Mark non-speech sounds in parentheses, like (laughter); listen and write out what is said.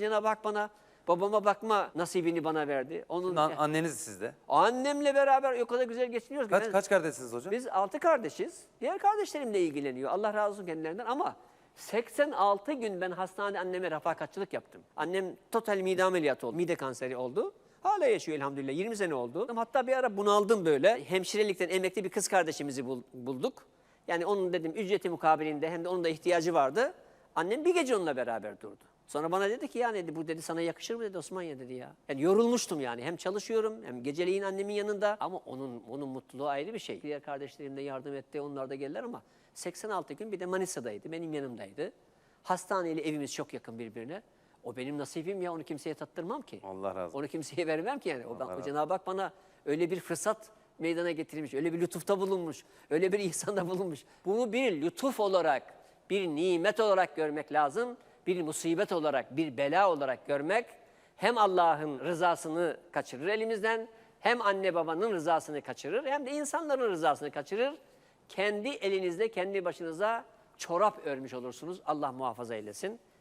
Cenab-ı Hak bana babama bakma nasibini bana verdi. Onun An- anneniz sizde. annemle beraber o kadar güzel geçiniyoruz. Kaç ben- kaç kardeşsiniz hocam? Biz altı kardeşiz. Diğer kardeşlerim de ilgileniyor. Allah razı olsun kendilerinden ama 86 gün ben hastanede anneme refakatçılık yaptım. Annem total mide ameliyatı oldu. Mide kanseri oldu. Hala yaşıyor elhamdülillah. 20 sene oldu. Hatta bir ara bunaldım böyle. Hemşirelikten emekli bir kız kardeşimizi bul- bulduk. Yani onun dedim ücreti mukabilinde hem de onun da ihtiyacı vardı. Annem bir gece onunla beraber durdu. Sonra bana dedi ki ya dedi bu dedi sana yakışır mı dedi Osmanya dedi ya. Yani yorulmuştum yani hem çalışıyorum hem geceleyin annemin yanında ama onun onun mutluluğu ayrı bir şey. Diğer kardeşlerim de yardım etti onlar da geldiler ama 86 gün bir de Manisa'daydı benim yanımdaydı. Hastaneyle evimiz çok yakın birbirine. O benim nasibim ya onu kimseye tattırmam ki. Allah razı olsun. Onu kimseye vermem ki yani. O, ben- o Cenab-ı Hak bana öyle bir fırsat meydana getirmiş, öyle bir lütufta bulunmuş, öyle bir (laughs) ihsanda bulunmuş. Bunu bir lütuf olarak, bir nimet olarak görmek lazım. Bir musibet olarak, bir bela olarak görmek hem Allah'ın rızasını kaçırır elimizden, hem anne babanın rızasını kaçırır, hem de insanların rızasını kaçırır. Kendi elinizde, kendi başınıza çorap örmüş olursunuz. Allah muhafaza eylesin.